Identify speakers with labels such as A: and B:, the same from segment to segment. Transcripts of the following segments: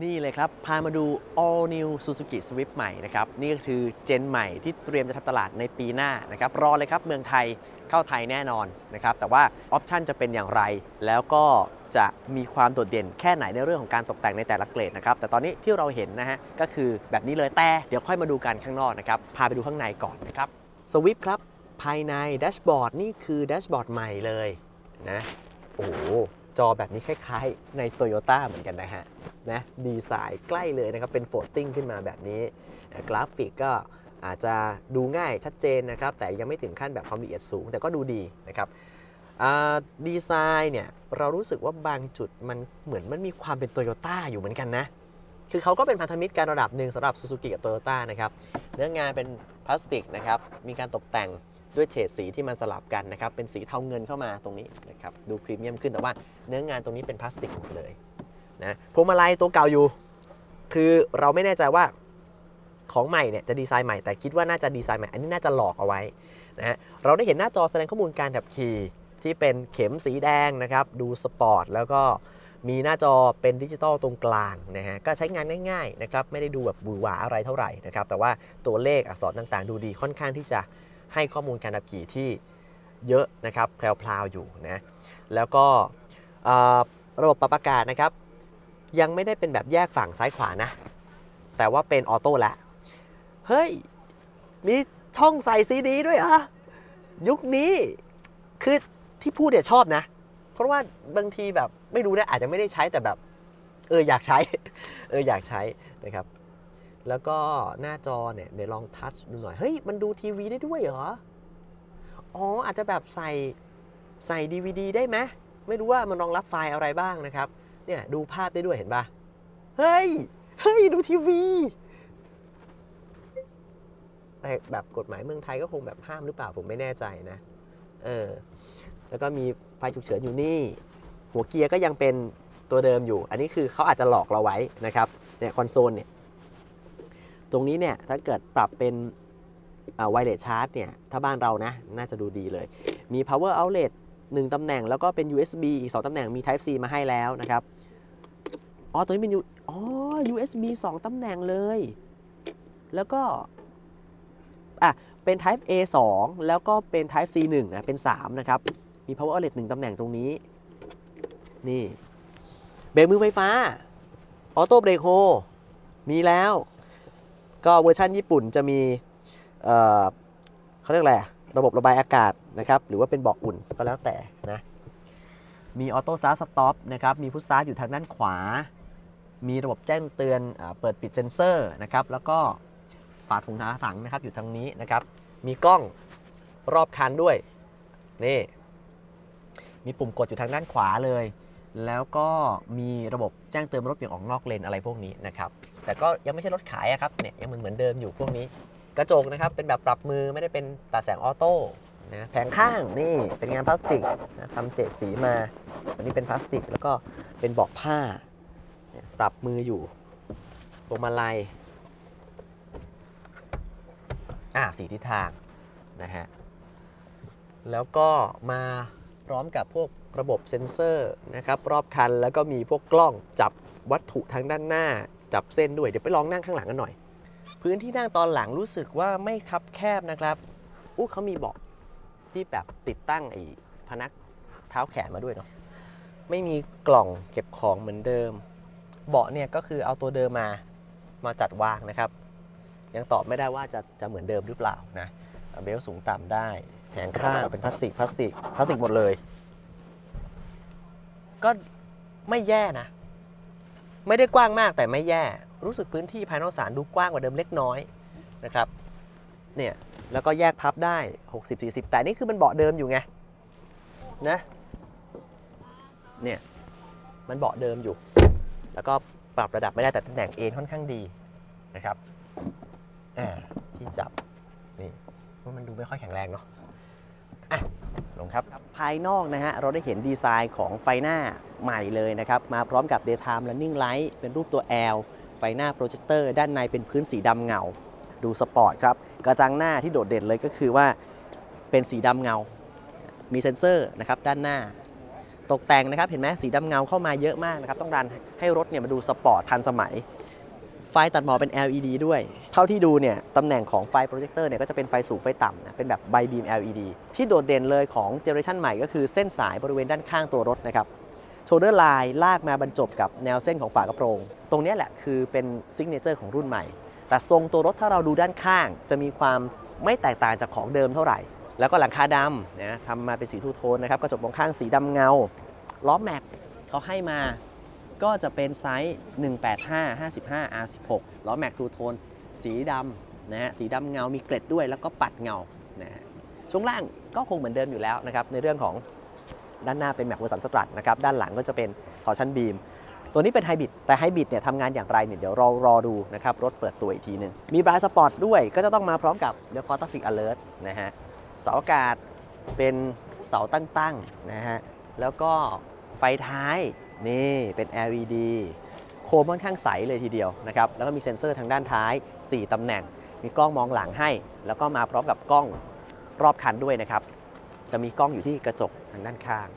A: นี่เลยครับ พามาดู all new Suzuki Swift ใหม่นะครับ นี่ก็คือเจนใหม่ที่เตรียมจะทำตลาดในปีหน้านะครับ รอเลยครับเมืองไทยเข้าไทยแน่นอนนะครับ แต่ว่าออปชันจะเป็นอย่างไร แล้วก็จะมีความโดดเด่นแค่ไหนในเรื่องของการตกแต่งในแต่ละเกรดนะครับ แต่ตอนนี้ที่เราเห็นนะฮะ ก็คือแบบนี้เลย แต่เดี๋ยวค่อยมาดูกันข้างนอกนะครับ พาไปดูข้างในก่อนนะครับสวิฟครับ ภายในแดชบอร์ดนี่คือแดชบอร์ดใหม่เลยนะ โอ้โหจอแบบนี้คล้ายๆ ใน Toyota เหมือนกันนะฮะ นะดีไซน์ใกล้เลยนะครับ เป็นโฟลติ้งขึ้นมาแบบนี้ กราฟิกก็อาจจะดูง่ายชัดเจนนะครับ แต่ยังไม่ถึงขั้นแบบความละเอียดสูง แต่ก็ดูดีนะครับดีไซน์เนี่ยเรารู้สึกว่าบางจุดมันเหมือนมันมีความเป็นโตโยต้าอยู่เหมือนกันนะ คือเขาก็เป็นพันธมิตรกันระดับหนึ่งสำหรับซูซูกิกับโตโยต้านะครับ เนื้องานเป็นพลาสติกนะครับ มีการตกแต่งด้วยเฉดสีที่มันสลับกันนะครับ เป็นสีเทาเงินเข้ามาตรงนี้นะครับ ดูพรีเมียมขึ้นแต่ว่าเนื้องานตรงนี้เป็นพลาสติกหมดเลย นะพวงมาลัยตัวเก่าอยู่ คือเราไม่แน่ใจว่าของใหม่เนี่ยจะดีไซน์ใหม่แต่คิดว่าน่าจะดีไซน์ใหม่ อันนี้น่าจะหลอกเอาไว้นะฮะเราได้เห็นหน้าจอแสดงข้อมูลการขับขี่ที่เป็นเข็มสีแดงนะครับ ดูสปอร์ตแล้วก็มีหน้าจอเป็นดิจิตอลตรงกลางนะฮะก็ใช้งานง่ายๆนะครับไม่ได้ดูแบบหวือหวาอะไรเท่าไหร่นะครับแต่ว่าตัวเลขอักษรต่างๆ ดูดีค่อนข้างที่จะให้ข้อมูลการขับขี่ที่เยอะนะครับแพรวๆอยู่นะแล้วก็ระบบปรับอากาศนะครับ ยังไม่ได้เป็นแบบแยกฝั่งซ้ายขวานะ แต่ว่าเป็นออโต้แล้วเฮ้ย มีช่องใส่ซีดีด้วยเหรอ ยุคนี้ คือที่พูดเนี่ยชอบนะ เพราะว่าบางทีแบบไม่รู้นะอาจจะไม่ได้ใช้แต่แบบ เอออยากใช้ เอออยากใช้นะครับ แล้วก็หน้าจอเนี่ยเดี๋ยวลองทัชดูหน่อย เฮ้ย มันดูทีวีได้ด้วยเหรอ อ๋อ อาจจะแบบใส่ใส่ DVD ได้ไหมไม่รู้ว่ามันรองรับไฟล์อะไรบ้างนะครับ เนี่ยดูภาพได้ด้วยเห็นปะเฮ้ย เฮ้ย ดูทีวีแต่แบบกฎหมายเมืองไทยก็คงแบบห้ามหรือเปล่าผมไม่แน่ใจนะ เออ แล้วก็มีไฟฉุกเฉินอยู่นี่ หัวเกียร์ก็ยังเป็นตัวเดิมอยู่ อันนี้คือเขาอาจจะหลอกเราไว้นะครับ เนี่ยคอนโซลเนี่ย ตรงนี้เนี่ยถ้าเกิดปรับเป็นไวเลสชาร์จเนี่ย ถ้าบ้านเรานะ น่าจะดูดีเลย มี power outlet 1ตำแหน่งแล้วก็เป็น USB อีก 2ตำแหน่งมี Type C มาให้แล้วนะครับ อ๋อ ตัวนี้เป็น U อ๋อ USB 2 ตำแหน่งเลย แล้วก็ อะ เป็น Type A 2 แล้วก็เป็น Type C 1นะเป็น 3 นะครับ มี power outlet 1 ตำแหน่งตรงนี้ นี่ เบรกมือไฟฟ้า ออโต้เบรกโฮ มีแล้ว ก็เวอร์ชันญี่ปุ่นจะมี เอ่อเขาเรียกอะไร ระบบระบายอากาศนะครับ หรือว่าเป็นเบาะอุ่นก็แล้วแต่นะ มีออโต้ซาร์สต็อปนะครับ มีพุชซาร์อยู่ทางด้านขวา มีระบบแจ้งเตือนอเปิดปิดเซ็นเซอร์นะครับแล้วก็ฝาถุงน้ำถังนะครับอยู่ทางนี้นะครับมีกล้องรอบคันด้วยนี่มีปุ่มกดอยู่ทางด้านขวาเลย แล้วก็มีระบบแจ้งเตือนรถเบี่ยงออกนอกเลนอะไรพวกนี้นะครับแต่ก็ยังไม่ใช่รถขายอะครับเนี่ยยังเหมือนเหมือนเดิมอยู่พวกนี้ กระจกนะครับเป็นแบบปรับมือไม่ได้เป็นตัดแสงออโต้นะแผงข้างนี่เป็นงานพลาสติกนะทำเฉดสีมาอันนี้เป็นพลาสติกแล้วก็เป็นเบาะผ้า ปรับมืออยู่พวงมาลัยอ่าสีทิศทางนะฮะแล้วก็มาพร้อมกับพวกระบบเซ็นเซอร์นะครับรอบคันแล้วก็มีพวกกล้องจับวัตถุทางด้านหน้า จับเส้นด้วย เดี๋ยวไปลองนั่งข้างหลังกันหน่อย พื้นที่นั่งตอนหลังรู้สึกว่าไม่คับแคบนะครับอู้เขามีเบาะที่แบบติดตั้งไอ้พนักเท้าแขนมาด้วยเนาะไม่มีกล่องเก็บของเหมือนเดิม เบาะเนี่ยก็คือเอาตัวเดิมมามาจัดวางนะครับ ยังตอบไม่ได้ว่าจะจะเหมือนเดิมหรือเปล่านะเบลสูงต่ำได้แผงข้างเป็นพลาสติกพลาสติกพลาสติกหมดเลย ก็ไม่แย่นะ ไม่ได้กว้างมากแต่ไม่แย่ รู้สึกพื้นที่ภายนอกสารดูกว้างกว่าเดิมเล็กน้อยนะครับเนี่ยแล้วก็แยกพับได้ 60 40 แต่นี่คือมันเบาะเดิมอยู่ไงนะเนี่ยมันเบาะเดิมอยู่ แล้วก็ปรับระดับไม่ได้แต่ตำแหน่งเอนค่อนข้างดีนะครับที่จับนี่ว่ามันดูไม่ค่อยแข็งแรงเนาะอะลงครับภายนอกนะฮะเราได้เห็นดีไซน์ของไฟหน้าใหม่เลยนะครับ มาพร้อมกับ Daytime Running Light เป็นรูปตัว L ไฟหน้าโปรเจคเตอร์ด้านในเป็นพื้นสีดำเงา ดูสปอร์ตครับ กระจังหน้าที่โดดเด่นเลยก็คือว่าเป็นสีดำเงา มีเซ็นเซอร์นะครับด้านหน้า ตกแต่งนะครับ เห็นไหมสีดำเงาเข้ามาเยอะมากนะครับ ต้องการให้รถเนี่ยมาดูสปอร์ตทันสมัย ไฟตัดหมอกเป็น LED ด้วย เท่าที่ดูเนี่ยตำแหน่งของไฟโปรเจคเตอร์เนี่ยก็จะเป็นไฟสูงไฟต่ำนะเป็นแบบไบบีม LED ที่โดดเด่นเลยของเจเนอเรชันใหม่ก็คือเส้นสายบริเวณด้านข้างตัวรถนะครับโชเดอร์ไลน์ลากมาบรรจบกับแนวเส้นของฝากระโปรง ตรงนี้แหละคือเป็นซิกเนเจอร์ของรุ่นใหม่ แต่ทรงตัวรถถ้าเราดูด้านข้าง จะมีความไม่แตกต่างจากของเดิมเท่าไหร่ แล้วก็หลังคาดำนะทำมาเป็นสีทูโทนนะครับกระจกมองข้างสีดำเงา ล้อแม็กเขาให้มาก็จะเป็นไซส์ 185 55 R16 ล้อแม็กทูโทนสีดำนะฮะสีดำเงา มีเกล็ดด้วยแล้วก็ปัดเงานะฮะช่วงล่างก็คงเหมือนเดิมอยู่แล้วนะครับ ในเรื่องของด้านหน้าเป็นแม็กเวอร์สันสตรัทนะครับ ด้านหลังก็จะเป็นพอชั่นบีม ตัวนี้เป็นไฮบริดแต่ไฮบริดเนี่ยทำงานอย่างไรเนี่ยเดี๋ยวเรารอดูนะครับ รถเปิดตัวอีกทีหนึ่งมีบรายสปอร์ตด้วยก็จะต้องมาพร้อมกับเด e คอร์ตฟิกอเลิร์นะฮะ เสาอากาศเป็นเสาตั้งๆนะฮะแล้วก็ไฟท้ายนี่เป็น LED โคมค่อนข้างใสเลยทีเดียวนะครับแล้วก็มีเซ็นเซอร์ทางด้านท้าย 4 ตำแหน่ง มีกล้องมองหลังให้ แล้วก็มาพร้อมกับกล้องรอบคันด้วยนะครับ จะมีกล้องอยู่ที่กระจกทางด้านข้าง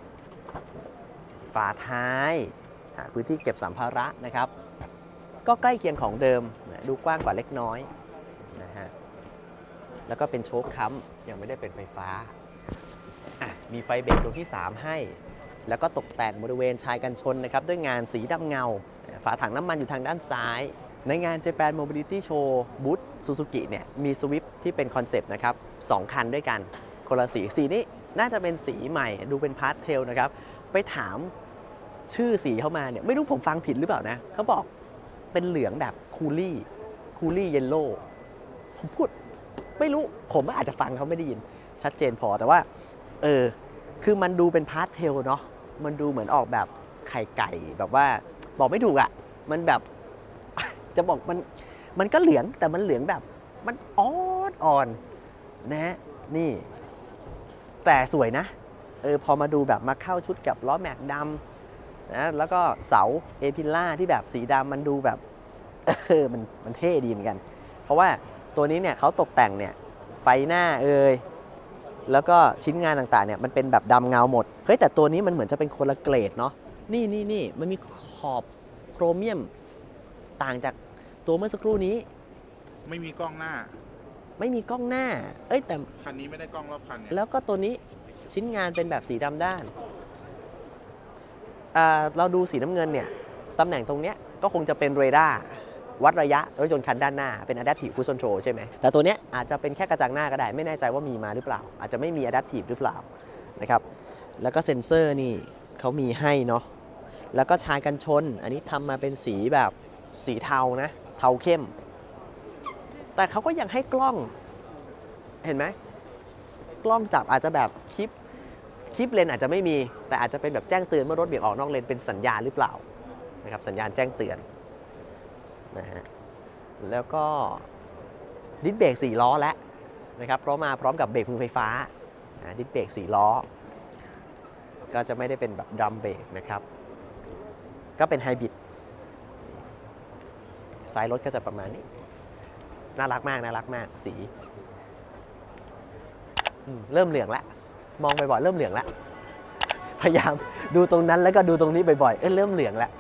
A: ฝาท้ายพื้นที่เก็บสัมภาระนะครับ ก็ใกล้เคียงของเดิมดูกว้างกว่าเล็กน้อย แล้วก็เป็นโชคค้ำยังไม่ได้เป็นไฟฟ้าอะมีไฟเบรกดวงที่ 3 ให้ แล้วก็ตกแต่งบริเวณชายกันชนนะครับด้วยงานสีดำเงา ฝาถังน้ำมันอยู่ทางด้านซ้าย ในงาน Japan Mobility Show บูธซูซูกิเนี่ยมีสวิฟที่เป็นคอนเซปต์นะครับสองคันด้วยกันคนละสีสีนี้น่าจะเป็นสีใหม่ดูเป็นพาสเทลนะครับ ไปถามชื่อสีเข้ามาเนี่ยไม่รู้ผมฟังผิดหรือเปล่านะเขาบอกเป็นเหลืองแบบคูลี่คูลี่เยลโล่ผมพูด ไม่รู้ผมอาจจะฟังเขาไม่ได้ยิน ชัดเจนพอแต่ว่า เออ คือมันดูเป็นพาสเทลเนาะมันดูเหมือนออกแบบไข่ไก่แบบว่า บอกไม่ถูกอะ่ะ มันแบบ จะบอกมันมันก็เหลืองแต่มันเหลืองแบบ มันอ่อนอ่อนนะฮะนี่ แต่สวยนะ เออพอมาดูแบบมาเข้าชุดกับล้อแม็กดำนะแล้วก็เสาเอพิล่าที่แบบสีดำมันดูแบบเออมันมันเท่ดีเหมือนกัน เพราะว่า ตัวนี้เนี่ยเขาตกแต่งเนี่ยไฟหน้าเอยแล้วก็ชิ้นงานต่างๆเนี่ยมันเป็นแบบดำเงาหมดเฮ้ยแต่ตัวนี้มันเหมือนจะเป็นคนละเกรดเนาะนี่นี่นี่มันมีขอบโครเมียมต่างจากตัวเมื่อสักครู่นี้
B: ไม่มีกล้องหน้า
A: ไม่มีกล้องหน้า เอ้ยแต่
B: คันนี้ไม่ได้กล้องรอบคันเนี่ย
A: แล้วก็ตัวนี้ชิ้นงานเป็นแบบสีดำด้านอ่าเราดูสีน้ำเงินเนี่ยตำแหน่งตรงเนี้ยก็คงจะเป็นเรดาร์ วัดระยะรถยนต์คันด้านหน้าเป็น Adaptive Cruise Control ใช่ไหมแต่ตัวเนี้ยอาจจะเป็นแค่กระจังหน้าก็ได้ ไม่แน่ใจว่ามีมาหรือเปล่า อาจจะไม่มี Adaptive หรือเปล่านะครับแล้วก็เซ็นเซอร์นี่เขามีให้เนาะแล้วก็ชายกันชน อันนี้ทำมาเป็นสีแบบสีเทานะ เทาเข้ม แต่เขาก็ยังให้กล้องเห็นไหมกล้องจับอาจจะแบบคลิปคลิปเลนอาจจะไม่มี แต่อาจจะเป็นแบบแจ้งเตือนเมื่อรถเบี่ยงออกนอกเลนเป็นสัญญาณหรือเปล่านะครับสัญญาณแจ้งเตือน นะฮะแล้วก็ดิสเบรก4ล้อแล้วนะครับเพราะมาพร้อมกับเบรกมือไฟฟ้าดิสเบรก4ล้อ ก็จะไม่ได้เป็นแบบดรัมเบรกนะครับ ก็เป็นไฮบริดสายรถก็จะประมาณนี้ น่ารักมากน่ารักมากสีเริ่มเหลืองแล้วมองบ่อยๆเริ่มเหลืองแล้วพยายามดูตรงนั้นแล้วก็ดูตรงนี้บ่อยๆเออเริ่มเหลืองแล้ว